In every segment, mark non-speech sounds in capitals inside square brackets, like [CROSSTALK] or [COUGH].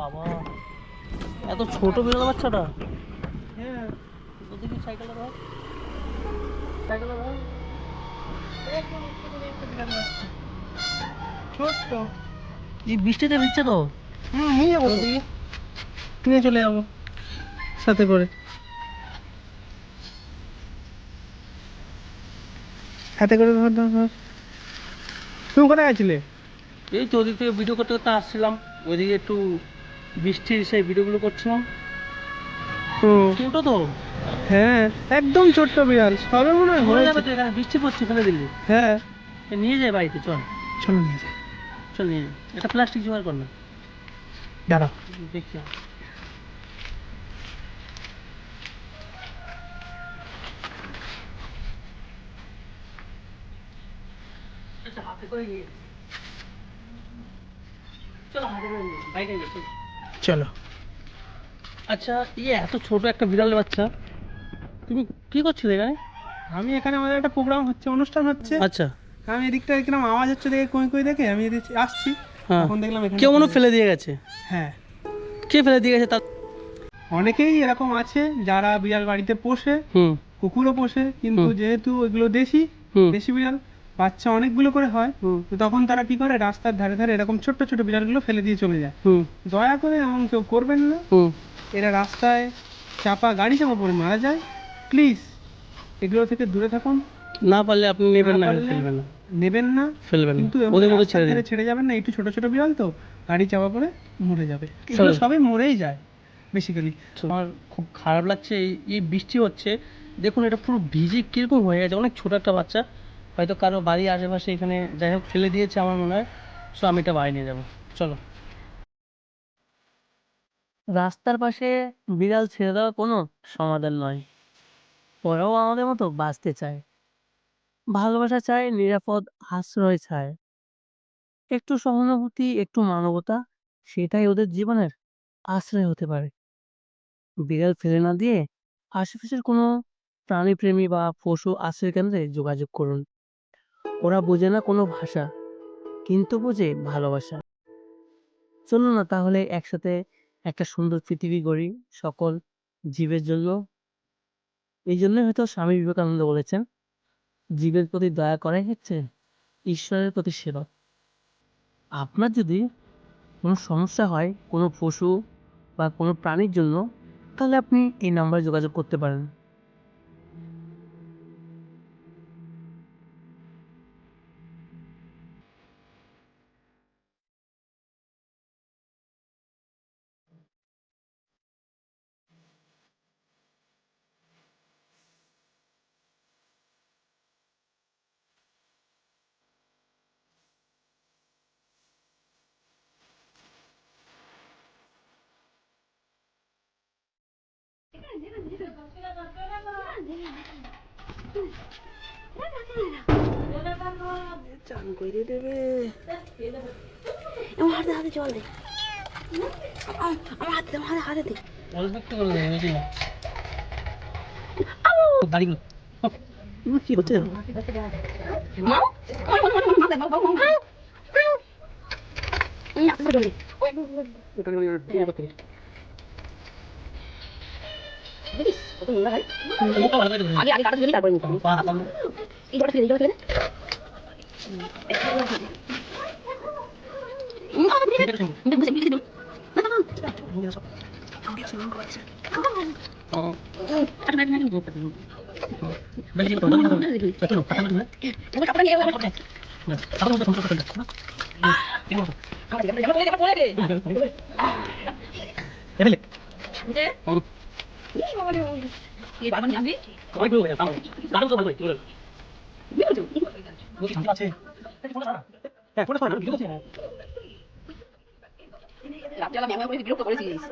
বাবা এত ছোট বিড়াল বাচ্চাটা? হ্যাঁ দেখি সাইকেলটা ধর। সাইকেলটা ধর। ছোট্ট। এই বৃষ্টিতে ভিজছে তো? হুম নিয়ে যাব তো। নিয়ে চলে যাব। সাথে করে। হাতে করে ধর ধর ধর। তুমি কোথায় গেছিলে? এই তো ওদিক থেকে ভিডিও করতে করতে আসছিলাম। ওইদিকে একটু বৃষ্টির সেই ভিডিওগুলো করছিলাম। ছোট তো। হ্যাঁ একদম ছোট্ট বিড়াল। সবে মনে হয় হয়ে যাবে তো এখানে বৃষ্টি পড়ছে ফেলে দিলি। হ্যাঁ। নিয়ে যায় বাড়িতে চল। চলো নিয়ে যাই। চল নিয়ে যাই একটা প্লাস্টিক জোগাড় কর না। দাঁড়াও। দেখছি আমি। আচ্ছা, হাতে করে নিয়ে যাচ্ছি। চলো আচ্ছা ইয়ে এত ছোট একটা বাচ্চা। তুমি কি করছিলে এখানে? আমি এখানে আমাদের একটা প্রোগ্রাম হচ্ছে অনুষ্ঠান হচ্ছে। আচ্ছা। আমি এদিকটা দেখলাম আওয়াজ হচ্ছে দেখে কই কই দেখে আমি এদিকে আসছি। হ্যাঁ। তখন দেখলাম এখানে কেউ মনে ফেলে দিয়ে গেছে? হ্যাঁ। কে ফেলে দিয়ে গেছে? তার অনেকেই এরকম আছে যারা বিড়াল বাড়িতে পোষে হুম। কুকুরও পোষে কিন্তু যেহেতু ওইগুলো দেশি দেশি বিড়াল বাচ্চা অনেকগুলো করে হয় তো তখন তারা কি করে? রাস্তার ধারে ধারে এরকম ছোট্ট ছোট বিড়ালগুলো ফেলে দিয়ে চলে যায়। দয়া করে এমন কেউ করবেন না। এরা রাস্তায় চাপা গাড়ি চাপা পড়ে মারা যায়। প্লিজ এগুলো থেকে দূরে থাকুন। না পারলে আপনি নেবেন না ফেলবেন না। নেবেন না। ফেলবেন কিন্তু ওদের মতো ছেড়ে ছেড়ে যাবেন না। একটু ছোট ছোট বিড়াল তো গাড়ি চাপা পড়ে মরে যাবে। এগুলো সবই মরেই যায় বেসিক্যালি আমার খুব খারাপ লাগছে এই বৃষ্টি হচ্ছে। দেখুন এটা পুরো ভিজে কীরকম হয়ে গেছে। অনেক ছোট একটা বাচ্চা। হয়তো কারও বাড়ির আশেপাশে এখানে যাই হোক ফেলে দিয়েছে আমার মনে হয়। সো আমি এটা বাড়ি নিয়ে যাব। চলো। রাস্তার পাশে বিড়াল ছেড়ে দেওয়া কোনো সমাধান নয়। ওরাও আমাদের মতো বাঁচতে চায়। ভালোবাসা চায়, নিরাপদ আশ্রয় চায়। একটু সহানুভূতি, একটু মানবতা, সেটাই ওদের জীবনের আশ্রয় হতে পারে। বিড়াল ফেলে না দিয়ে আশেপাশের কোনো প্রাণীপ্রেমী বা পশু আশ্রয় কেন্দ্রে যোগাযোগ করুন। ওরা বোঝে না কোনো ভাষা, কিন্তু বোঝে ভালোবাসা। চলো না তাহলে একসাথে একটা সুন্দর পৃথিবী গড়ি সকল জীবের জন্য। এই জন্যই হয়তো স্বামী বিবেকানন্দ বলেছেন, জীবের প্রতি দয়া করাই হচ্ছে ঈশ্বরের প্রতি সেবা। আপনার যদি কোনো সমস্যা হয় কোনো পশু বা কোনো প্রাণীর জন্য, তাহলে আপনি এই নাম্বারে যোগাযোগ করতে পারেন। চান করে দেবে আমার হাতে হাতে জল দে আমার হাতে আমার হাতে হাতে দে দাঁড়িয়ে জল দে দেখিস কত নোংরা হয় আগে আগে কাটা দিবি তারপরে মুখ এই জলটা ফেলে দে, এই জলটা ফেলে দে বিরক্ত [LAUGHS] করেছিস।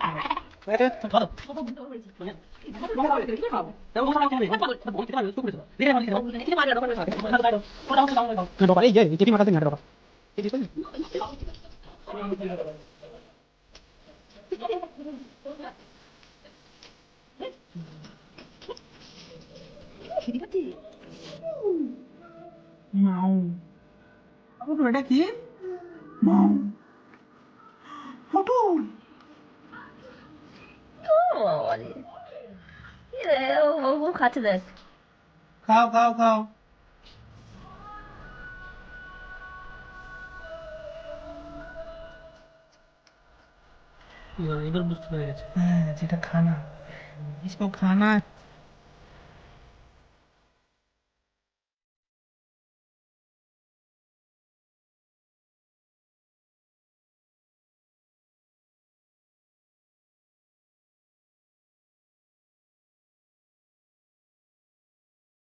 হ্যাঁ আমি ওরা কথা তো খাও খাও খাও এবার বুঝতে পেরে গেছে হ্যাঁ যেটা খানা। এসব খানা